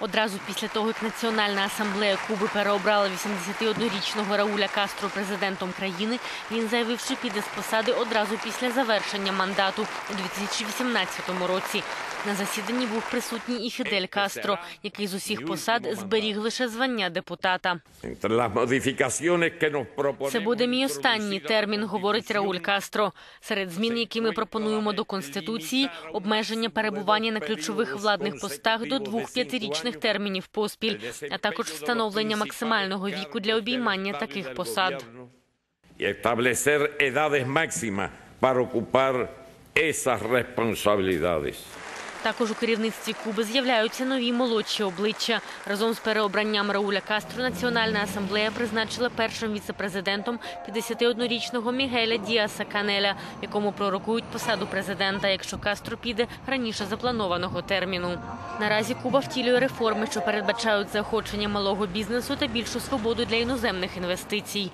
Одразу після того, як Національна асамблея Куби переобрала 81-річного Рауля Кастро президентом країни, він заявив, що піде з посади одразу після завершення мандату у 2018 році. На засіданні був присутній і Фідель Кастро, який з усіх посад зберіг лише звання депутата. Це буде мій останній термін, говорить Рауль Кастро. Серед змін, які ми пропонуємо до конституції, обмеження перебування на ключових владних постах до двох п'ятирічних термінів поспіль, а також встановлення максимального віку для обіймання таких посад. establecer edades máximas para ocupar esas responsabilidades. Також у керівництві Куби з'являються нові молодші обличчя. Разом з переобранням Рауля Кастро Національна асамблея призначила першим віцепрезидентом 51-річного Мігеля Діаса Канеля, якому пророкують посаду президента, якщо Кастро піде раніше запланованого терміну. Наразі Куба втілює реформи, що передбачають заохочення малого бізнесу та більшу свободу для іноземних інвестицій.